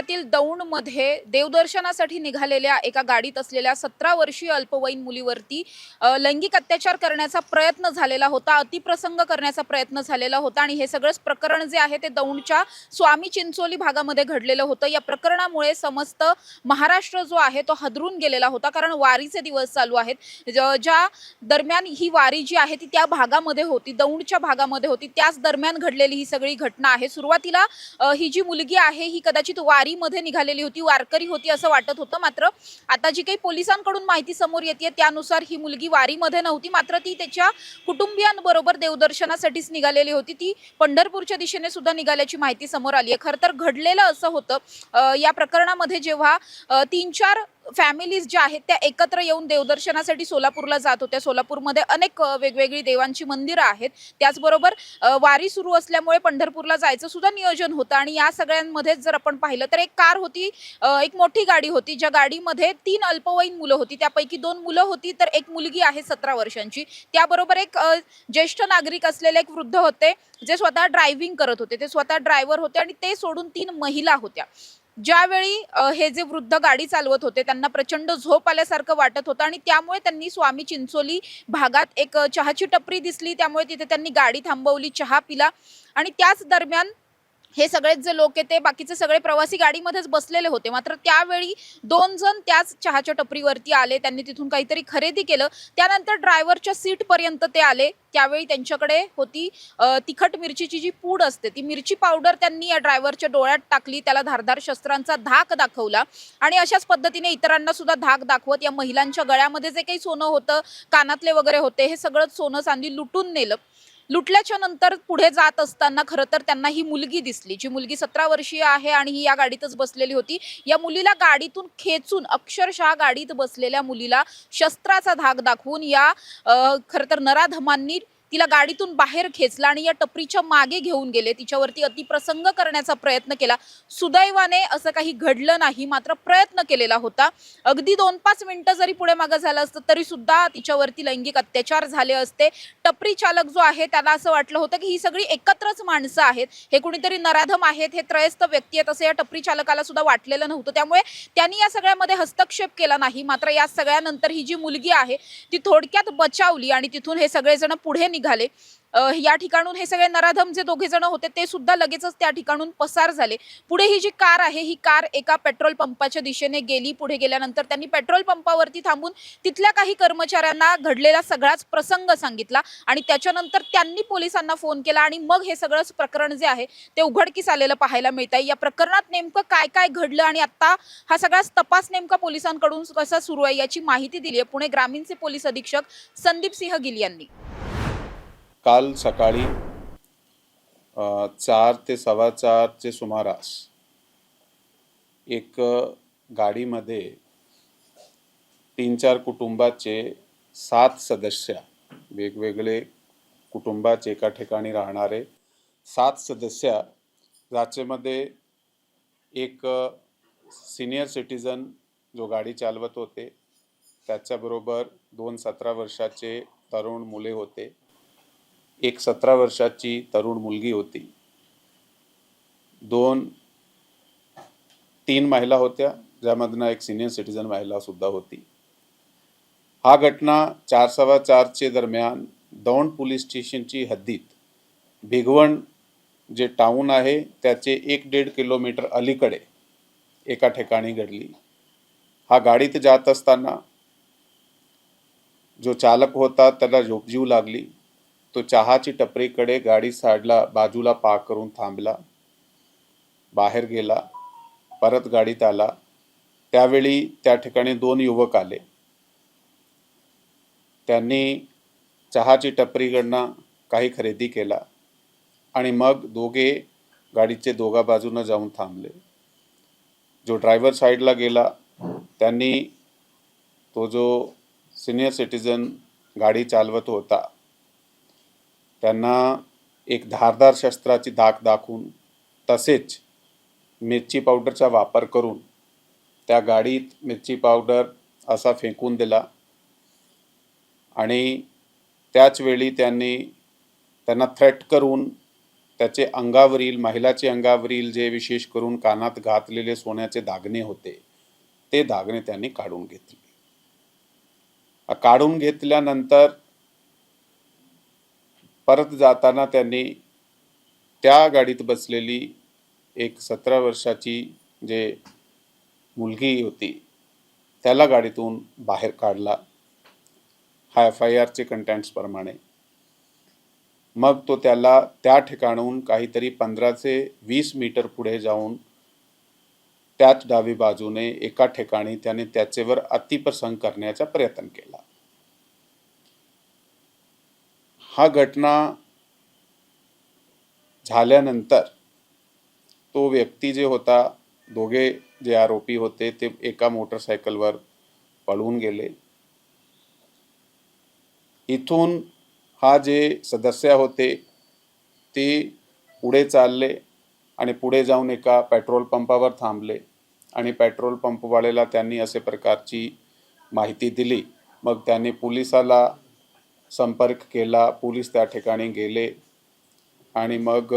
जिल्ह्यातील दौंडमध्ये देवदर्शनासाठी निघालेल्या एका गाडीत असलेल्या सतरा वर्षीय अल्पवयीन मुलीवरती लैंगिक अत्याचार करण्याचा प्रयत्न झालेला होता अतिप्रसंग करण्याचा प्रयत्न झालेला होता आणि हे सगळंच प्रकरण जे आहे ते दौंडच्या स्वामी चिंचोली भागामध्ये घडलेलं होतं. या प्रकरणामुळे समस्त महाराष्ट्र जो आहे तो हदरून गेलेला होता कारण वारीचे दिवस चालू आहेत. ज्या दरम्यान ही वारी जी आहे ती त्या भागामध्ये होती दौंडच्या भागामध्ये होती. त्याच दरम्यान घडलेली ही सगळी घटना आहे. सुरुवातीला ही जी मुलगी आहे ही कदाचित वारी वारीमध्ये निघालेली होती वारकरी होती असं वाटत होतं. मात्र आता जी काही पोलिसांकडून माहिती समोर येते त्यानुसार ही मुलगी वारीमध्ये नव्हती. मात्र ती त्याच्या कुटुंबियांबरोबर देवदर्शनासाठीच निघालेली होती. ती पंढरपूरच्या दिशेने सुद्धा निघाल्याची माहिती समोर आली आहे. खरं तर घडलेलं असं होतं. या प्रकरणामध्ये जेव्हा तीन चार फॅमिलीज ज्या आहेत त्या एकत्र येऊन देवदर्शनासाठी सोलापूरला जात होत्या. सोलापूरमध्ये अनेक वेगवेगळी देवांची मंदिरं आहेत. त्याचबरोबर वारी सुरू असल्यामुळे पंढरपूरला जायचं सुद्धा नियोजन होतं. आणि या सगळ्यांमध्येच जर आपण पाहिलं तर एक कार होती एक मोठी गाडी होती ज्या गाडीमध्ये तीन अल्पवयीन मुलं होती. त्यापैकी दोन मुलं होती तर एक मुलगी आहे सतरा वर्षांची. त्याबरोबर एक ज्येष्ठ नागरिक असलेले एक वृद्ध होते जे स्वतः ड्रायव्हिंग करत होते. ते स्वतः ड्रायव्हर होते आणि ते सोडून तीन महिला होत्या. ज्यावेळी हे जे वृद्ध गाडी चालवत होते त्यांना प्रचंड झोप आल्यासारखं वाटत होतं आणि त्यामुळे त्यांनी स्वामी चिंचोली भागात एक चहाची टपरी दिसली. त्यामुळे तिथे त्यांनी गाडी थांबवली चहा पिला आणि त्याच दरम्यान हे सगळेच जे लोक आहेत ते बाकीचे सगळे प्रवासी गाडीमध्येच बसलेले होते. मात्र त्यावेळी दोन जण त्याच चहाच्या टपरीवरती आले. त्यांनी तिथून काहीतरी खरेदी केलं. त्यानंतर ड्रायव्हरच्या सीटपर्यंत ते आले. त्यावेळी त्यांच्याकडे होती तिखट मिरचीची जी पूड असते ती मिरची पावडर त्यांनी या ड्रायव्हरच्या डोळ्यात टाकली. त्याला धारधार शस्त्रांचा धाक दाखवला. आणि अशाच पद्धतीने इतरांना सुद्धा धाक दाखवत या महिलांच्या गळ्यामध्ये जे काही सोनं होतं कानातले वगैरे होते हे सगळं सोनं चांदी लुटून नेलं. लुटल्याच्या नंतर पुढे जात असताना खरं तर त्यांना ही मुलगी दिसली जी मुलगी सतरा वर्षीय आहे आणि ही या गाडीतच बसलेली होती. या मुलीला गाडीतून खेचून अक्षरशः गाडीत बसलेल्या मुलीला शस्त्राचा धाक दाखवून या खरं तर नराधमांनी तिला गाडीतून बाहेर खेचला आणि या टपरीच्या मागे घेऊन गेले. तिच्यावरती अतिप्रसंग करण्याचा प्रयत्न केला. सुदैवाने असं काही घडलं नाही मात्र प्रयत्न केलेला होता. अगदी दोन पाच मिनिटं जरी पुढे मागं झालं असतं तरी सुद्धा तिच्यावरती लैंगिक अत्याचार झाले असते. टपरी चालक जो आहे त्याला असं वाटलं होतं की ही सगळी एकत्रच माणसं आहेत. हे कुणीतरी नराधम आहेत हे त्रयस्थ व्यक्ती आहेत असं या टपरी चालकाला सुद्धा वाटलेलं नव्हतं. त्यामुळे त्यांनी या सगळ्यामध्ये हस्तक्षेप केला नाही. मात्र या सगळ्यानंतर ही जी मुलगी आहे ती थोडक्यात बचावली आणि तिथून हे सगळेजण पुढे निघाले. या ठिकाणून हे सगळे नराधम जे दोघे जण होते ते सुद्धा लगेचच त्या ठिकाणून पसार झाले. पुढे ही जी कार आहे ही कार एका पेट्रोल पंपाच्या दिशेने गेली. पुढे गेल्यानंतर त्यांनी पेट्रोल पंपावरती थांबून तिथल्या काही कर्मचाऱ्यांना घडलेला सगळाच प्रसंग सांगितला आणि त्याच्यानंतर त्यांनी पोलिसांना फोन केला आणि मग हे सगळंच प्रकरण जे आहे ते उघडकीस आलेलं पाहायला मिळत आहे. या प्रकरणात नेमकं काय काय घडलं आणि आता हा सगळाच तपास नेमका पोलिसांकडून कसा सुरू आहे याची माहिती दिली आहे पुणे ग्रामीणचे पोलीस अधीक्षक संदीप सिंह गिल यांनी. काल सकाळी चार ते सव्वा चारचे सुमारास एक गाडीमध्ये तीन चार कुटुंबाचे सात सदस्य वेगवेगळे कुटुंबाचे एका ठिकाणी राहणारे सात सदस्य ज्याच्यामध्ये एक सिनियर सिटीजन जो गाडी चालवत होते त्याच्याबरोबर दोन सतरा वर्षाचे तरुण मुले होते. एक सतरा वर्षाची तरुण मुलगी होती. दोन तीन महिला होत्या ज्यामधनं एक सिनियर सिटीजन महिला सुद्धा होती. हा घटना चार सव्वा चारचे दरम्यान दौंड पोलीस स्टेशनची हद्दीत भिगवण जे टाऊन आहे त्याचे एक दीड किलोमीटर अलीकडे एका ठिकाणी घडली. हा गाडीत जात असताना जो चालक होता त्याला झोपजीव लागली. तो चहाची टपरीकडे गाडी साडला बाजूला पाक करून थांबला. बाहेर गेला परत गाडीत आला. त्यावेळी त्या ठिकाणी दोन युवक आले. त्यांनी चहाची टपरीकडनं काही खरेदी केला आणि मग दोघे गाडीचे दोघा बाजूनं जाऊन थांबले. जो ड्रायव्हर साईडला गेला त्यांनी तो जो सिनियर सिटीजन गाडी चालवत होता त्यांना एक धारदार शस्त्राची धाक दाखवून तसेच मिरची पावडरचा वापर करून त्या गाडीत मिरची पावडर असा फेकून दिला. आणि त्याच वेळी त्यांनी त्यांना थ्रेट करून त्याचे अंगावरील महिलाचे अंगावरील जे विशेष करून कानात घातलेले सोन्याचे दागणे होते ते दागणे त्यांनी काढून घेतले. काढून घेतल्यानंतर परत जाताना त्यांनी त्या गाडीत बसलेली एक सतरा वर्षाची जे मुलगी होती त्याला गाडीतून बाहेर काढला. हा एफ आय आरचे कंटेंट्सप्रमाणे मग तो त्याला त्या ठिकाणून काहीतरी पंधरा ते वीस मीटर पुढे जाऊन त्याच डावी बाजूने एका ठिकाणी त्याने त्याचेवर अतिप्रसंग करण्याचा प्रयत्न केला. हा घटना झाल्यानंतर तो व्यक्ती जे होता दोघे जे आरोपी होते ते एका मोटरसायकलवर पळून गेले. इथून हा जे सदस्य होते ते पुढे चालले आणि पुढे जाऊन एका पेट्रोल पंपावर थांबले आणि पेट्रोल पंपवाल्याला त्यांनी असे प्रकारची माहिती दिली. मग त्यांनी पोलिसाला संपर्क केला पोलीस त्या ठिकाणी गेले. आणि मग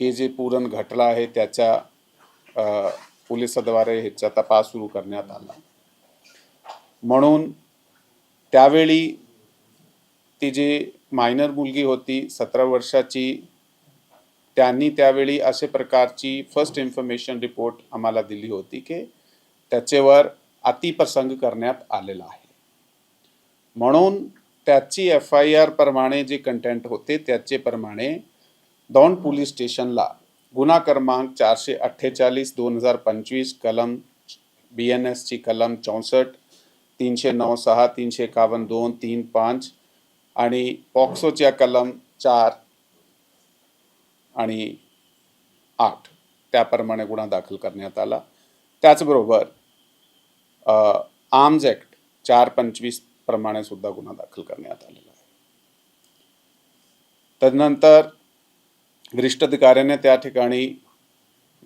हे जे पूरण घटना आहे त्याच्या पोलिसाद्वारे ह्याचा तपास सुरू करण्यात आला. म्हणून त्यावेळी ती जी मायनर मुलगी होती सतरा वर्षाची त्यांनी त्यावेळी असे प्रकारची फर्स्ट इन्फॉर्मेशन रिपोर्ट आम्हाला दिली होती की त्याच्यावर अतिप्रसंग करण्यात आलेला आहे. म्हणून त्याची एफ आय आर प्रमाणे जे कंटेंट होते त्याचे प्रमाणे दौंड पोलीस स्टेशनला गुन्हा क्रमांक चारशे अठ्ठेचाळीस दोन हजार पंचवीस कलम बी एन एसची कलम चौसष्ट तीनशे नऊ सहा तीनशे एकावन्न दोन तीन पाच आणि पॉक्सोच्या कलम चार आणि आठ त्याप्रमाणे गुन्हा दाखल करण्यात आला. त्याचबरोबर आर्म्स ॲक्ट चार पंचवीस प्रमाणे सुद्धा गुन्हा दाखल करण्यात आलेला आहे. तदनंतर वरिष्ठ अधिकाऱ्याने त्या ठिकाणी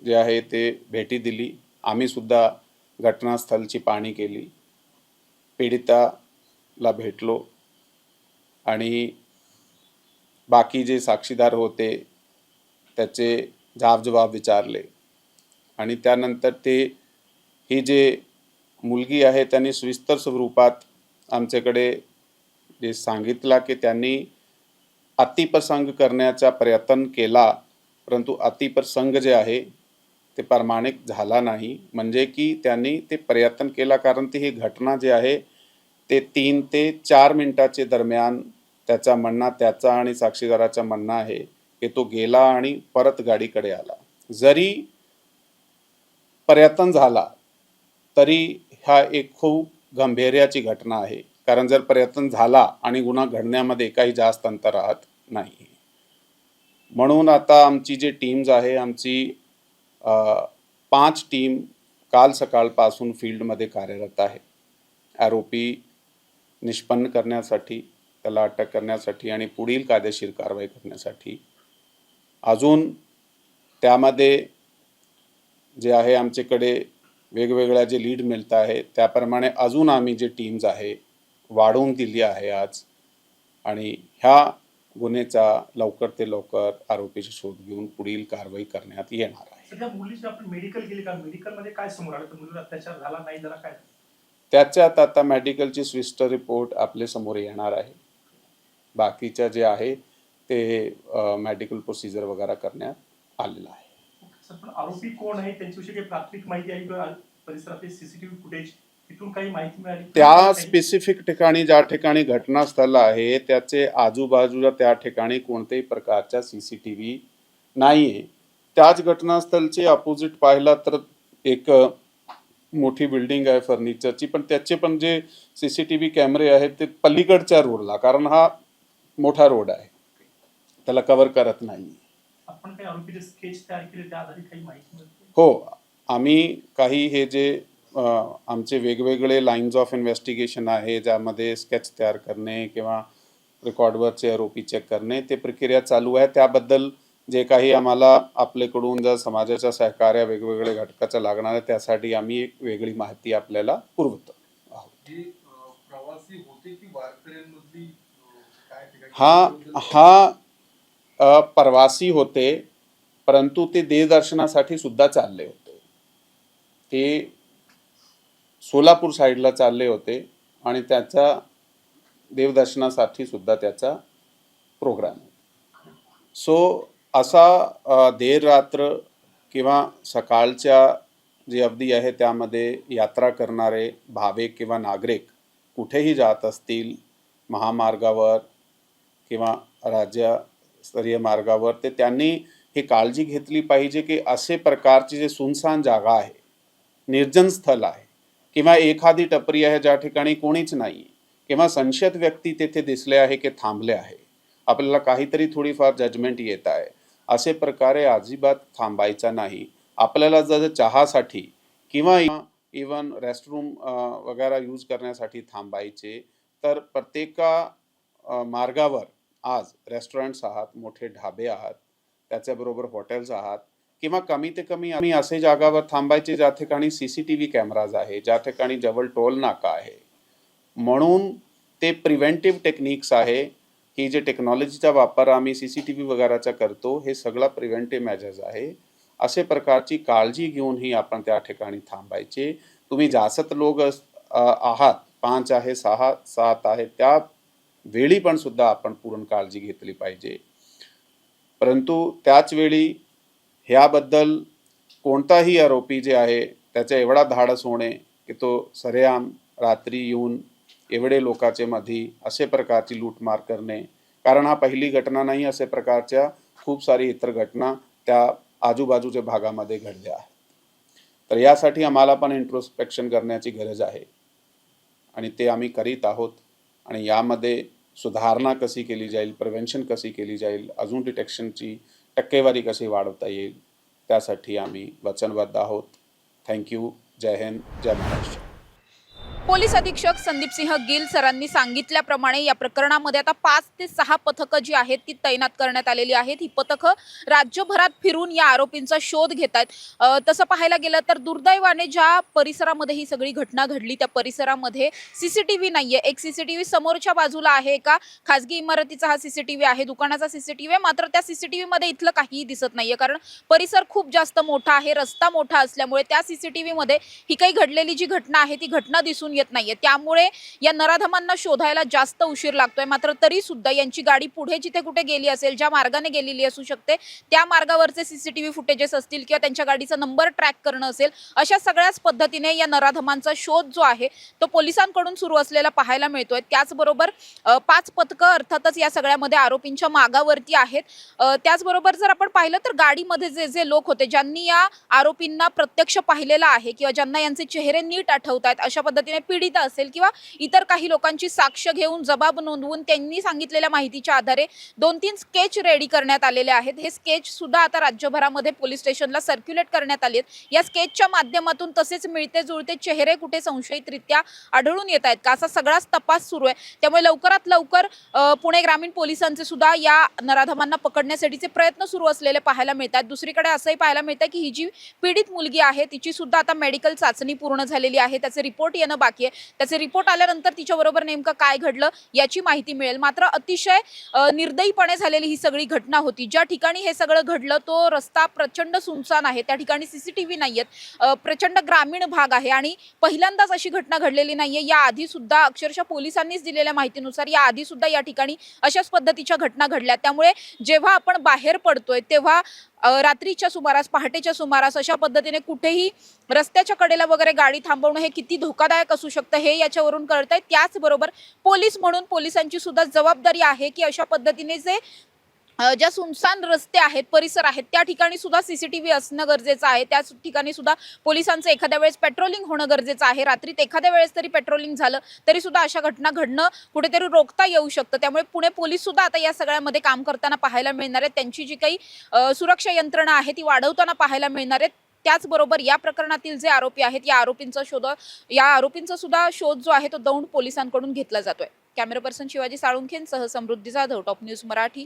जे आहे ते भेटी दिली. आम्ही सुद्धा घटनास्थळची पाहणी केली. पीडिताला भेटलो आणि बाकी जे साक्षीदार होते त्याचे जाबजबाब विचारले आणि त्यानंतर ते ही जे मुलगी आहे त्यांनी सविस्तर स्वरूपात आमच्याकडे जे सांगितला की त्यांनी अतिप्रसंग करण्याचा प्रयत्न केला परंतु अतिप्रसंग जे आहे ते प्रामाणिक झाला नाही. म्हणजे की त्यांनी ते प्रयत्न केला कारण ती ही घटना जी आहे ते तीन ते चार मिनिटाचे दरम्यान त्याचा म्हणणं त्याचा आणि साक्षीदाराचा म्हणणं आहे की तो गेला आणि परत गाडीकडे आला. जरी प्रयत्न झाला तरी हा एक खूप गंभीर्याची घटना आहे. कारण जर प्रयत्न झाला आणि गुन्हा घडण्यामध्ये काही जास्त अंतर राहत नाही. म्हणून आता आमची जी टीम्स आहे आमची पाच टीम काल सकाळपासून फील्डमध्ये कार्यरत आहे आरोपी निष्पन्न करण्यासाठी त्याला अटक करण्यासाठी आणि पुढील कायदेशीर कारवाई करण्यासाठी. अजून त्यामध्ये जे आहे आमच्याकडे वेगवेगळ्या जे लीड मिळत आहे त्याप्रमाणे अजून आम्ही जे टीम्स आहे वाढवून दिली आहे आज. आणि ह्या गुन्ह्याचा लवकर ते लवकर आरोपीचा शोध घेऊन पुढील कारवाई करण्यात येणार आहे. सध्या मुलीची आपण मेडिकल केली का? मेडिकलमध्ये काय समोर आलं? तर मुलीवर अत्याचार झाला नाही जरा काय? त्याच्यात आता मेडिकलची स्विस्टर रिपोर्ट आपल्यासमोर येणार आहे. बाकीच्या जे आहे ते मेडिकल प्रोसिजर वगैरे करण्यात आलेलं आहे. सर पण आरोपी कोण आहे त्यांच्याविषयी काही प्राथमिक माहिती आहे किंवा परिसरातले सीसीटीव्ही फुटेज तिथून काही माहिती मिळाली? त्या स्पेसिफिक ठिकाणी ज्या ठिकाणी घटनास्थळ आहे त्याचे आजूबाजूला त्या ठिकाणी कोणत्याही प्रकारच्या सी सी टी व्ही नाही आहे त्याच घटनास्थळचे अपोजिट पाहिला तर एक मोठी बिल्डिंग आहे फर्निचरची पण त्याचे पण जे सी सी टी व्ही कॅमेरे आहेत ते पलीकडच्या रोडला कारण हा मोठा रोड आहे. त्याला कव्हर करत नाही आपण काही आरोपीचे स्केच तयार केले त्या आधारे काही माहिती मिळते. हो आम्ही काही हे जे आमचे वेगवेगळे लाईन्स ऑफ इन्व्हेस्टिगेशन आहे ज्यामध्ये स्केच तयार करणे किंवा रेकॉर्डवरचे आरोपी चेक करणे ते प्रक्रिया चालू आहे. त्याबद्दल जे काही आम्हाला आपल्याकडून जर समाजाच्या सहकार्य वेगवेगळे घटकाचं लागणार आहे त्यासाठी आम्ही एक वेगळी माहिती आपल्याला पुरवतो. हे अ, प्रवासी होते की वारकऱ्यांमधली अ, काय ते काय- हा हा प्रवासी होते परंतु ते देवदर्शनासाठी सुद्धा चालले होते. ते सोलापूर साईडला चालले होते आणि त्याचा देवदर्शनासाठी सुद्धा त्याचा प्रोग्राम सो असा देर रात्र किंवा सकाळच्या जी अवधी आहे त्यामध्ये यात्रा करणारे भाविक किंवा नागरिक कुठेही जात असतील महामार्गावर किंवा स्तरीय मार्गावर ते त्यांनी ही काळजी घेतली पाहिजे की असे प्रकारची जे सुनसान जागा आहे निर्जन स्थल आहे किंवा एखादी टपरी आहे ज्या ठिकाणी कोणीच नाही किंवा संशयित व्यक्ती तेथे दिसले आहे की थांबले आहे आपल्याला काहीतरी थोडीफार जजमेंट येत आहे असे प्रकारे अजिबात थांबायचा नाही. आपल्याला जर चहासाठी किंवा इवन रेस्टरूम वगैरे यूज करण्यासाठी थांबायचे तर प्रत्येका मार्गावर आज रेस्टॉरंट्स आहात मोठे ढाबे आहात त्याच्याबरोबर हॉटेल्स आहात किंवा कमी ते कमी आम्ही असे जागावर थांबायचे ज्या ठिकाणी C C T V cameras आहे ज्या ठिकाणी जवळ टोल नाका आहे. म्हणून ते प्रिव्हेंटिव्ह टेक्निक्स आहे की जे टेक्नॉलॉजीचा वापर आम्ही सी सी टी व्ही वगैरेचा करतो हे सगळा प्रिव्हेंटिव्ह मॅजर्स आहे. असे प्रकारची काळजी घेऊनही आपण त्या ठिकाणी थांबायचे. तुम्ही जास्त लोक आहात पाच आहे सहा सात आहे त्या वेळी पण सुद्धा आपण पूर्ण काळजी घेतली पाहिजे. परंतु त्याच वेळी ह्याबद्दल कोणताही आरोपी जे आहे त्याचा एवढा धाडस होणे की तो सरेआम रात्री येऊन एवढे लोकांचे मध्ये असे प्रकारची लूटमार करणे. कारण हा पहिली घटना नाही असे प्रकारच्या खूप सारी इतर घटना त्या आजूबाजूच्या भागामध्ये घडल्या आहेत. तर यासाठी आम्हाला पण इंट्रोस्पेक्शन करण्याची गरज आहे. आणि ते आम्ही करीत आहोत. आणि यामध्ये सुधारणा कशी केली जाईल प्रिव्हेन्शन कशी केली जाईल अजून डिटेक्शनची टक्केवारी कशी वाढवता येईल त्यासाठी आम्ही वचनबद्ध आहोत. थँक्यू जय हिंद. जय महाराष्ट्र. पोलीस अधीक्षक संदीप सिंह गिल सरांनी सांगितल्याप्रमाणे या प्रकरणामध्ये आता पाच ते सहा पथकं जी आहेत ती तैनात करण्यात आलेली आहेत. ही पथकं राज्यभरात फिरून या आरोपींचा शोध घेत आहेत तसं पाहायला गेलं तर दुर्दैवाने ज्या परिसरामध्ये ही सगळी घटना घडली त्या परिसरामध्ये सीसीटीव्ही नाहीये. एक सीसीटीव्ही समोरच्या बाजूला आहे एका खासगी इमारतीचा हा सीसीटीव्ही आहे दुकानाचा सीसीटीव्ही आहे मात्र त्या सीसीटीव्ही मध्ये इथलं काहीही दिसत नाहीये. कारण परिसर खूप जास्त मोठा आहे रस्ता मोठा असल्यामुळे त्या सीसीटीव्ही मध्ये ही काही घडलेली जी घटना आहे ती घटना दिसून येत नाहीये. त्यामुळे या नराधमांना शोधायला जास्त उशीर लागतोय. मात्र तरी सुद्धा यांची गाडी पुढे जिथे कुठे गेली असेल ज्या मार्गाने गेलेली असू शकते त्या मार्गावरचे सीसीटीव्ही फुटेजेस असतील किंवा त्यांच्या गाडीचा नंबर ट्रॅक करणं असेल अशा सगळ्याच पद्धतीने या नराधमांचा शोध जो आहे तो पोलिसांकडून सुरू असलेला पाहायला मिळतोय. त्याचबरोबर पाच पथकं अर्थातच या सगळ्यामध्ये आरोपींच्या मागावरती आहेत. त्याचबरोबर जर आपण पाहिलं तर गाडीमध्ये जे जे लोक होते ज्यांनी या आरोपींना प्रत्यक्ष पाहिलेलं आहे किंवा ज्यांना यांचे चेहरे नीट आठवत आहेत अशा पद्धतीने पीडित असेल किंवा इतर काही लोकांची साक्ष घेऊन जबाब नोंदवून त्यांनी सांगितलेल्या माहितीच्या आधारे दोन तीन स्केच रेडी करण्यात आलेले आहेत. हे स्केच सुद्धा आता राज्यभरामध्ये पोलीस स्टेशनला सर्क्युलेट करण्यात आले आहेत. या स्केचच्या माध्यमातून तसेच मिळते जुळते चेहरे कुठे संशयितरित्या आढळून येत आहेत का? असा सगळाच तपास सुरू आहे. त्यामुळे लवकरात लवकर पुणे ग्रामीण पोलिसांचे सुद्धा या नराधमांना पकडण्यासाठीचे प्रयत्न सुरू असलेले पाहायला मिळतात दुसरीकडे असंही पाहायला मिळतं की ही जी पीडित मुलगी आहे तिची सुद्धा आता मेडिकल चाचणी पूर्ण झालेली आहे. त्याचे रिपोर्ट येणं बाकी आहे. त्याचे रिपोर्ट आल्यानंतर तिच्याबरोबर नेमकं काय घडलं याची माहिती मिळेल. मात्र अतिशय निर्दयीपणे झालेली ही सगळी घटना होती. ज्या ठिकाणी हे सगळं घडलं तो रस्ता प्रचंड सुनसान आहे. त्या ठिकाणी सीसीटीव्ही नाही आहेत प्रचंड ग्रामीण भाग आहे आणि पहिल्यांदाच अशी घटना घडलेली नाहीये या आधी सुद्धा अक्षरशः पोलिसांनीच दिलेल्या माहितीनुसार या आधी सुद्धा या ठिकाणी अशाच पद्धतीच्या घटना घडल्या. त्यामुळे जेव्हा आपण बाहेर पडतोय तेव्हा रात्रीच्या सुमारास पहाटेच्या सुमारास अशा पद्धतीने कुठेही रस्त्याच्या कडेला वगैरे गाडी थांबवणं हे किती धोकादायक असू शकतं हे याच्यावरून कळतंय. त्याचबरोबर पोलीस म्हणून पोलिसांची सुद्धा जबाबदारी आहे की अशा पद्धतीने जे ज्या सुनसान रस्ते आहेत परिसर आहेत त्या ठिकाणी सुद्धा सीसीटीव्ही असणं गरजेचं आहे. त्याच ठिकाणी सुद्धा पोलिसांचं एखाद्या वेळेस पेट्रोलिंग होणं गरजेचं आहे. रात्रीत एखाद्या वेळेस तरी पेट्रोलिंग झालं तरी सुद्धा अशा घटना घडणं कुठेतरी रोखता येऊ शकतं. त्यामुळे पुणे पोलीस सुद्धा आता या सगळ्यामध्ये काम करताना पाहायला मिळणार आहेत. त्यांची जी काही सुरक्षा यंत्रणा आहे ती वाढवताना पाहायला मिळणार आहेत. त्याचबरोबर या प्रकरणातील जे आरोपी आहेत या आरोपींचा शोध या आरोपींचा सुद्धा शोध जो आहे तो दौंड पोलिसांकडून घेतला जातोय. कॅमेरा पर्सन शिवाजी साळुंखेंसह समृद्धी जाधव टॉप न्यूज मराठी.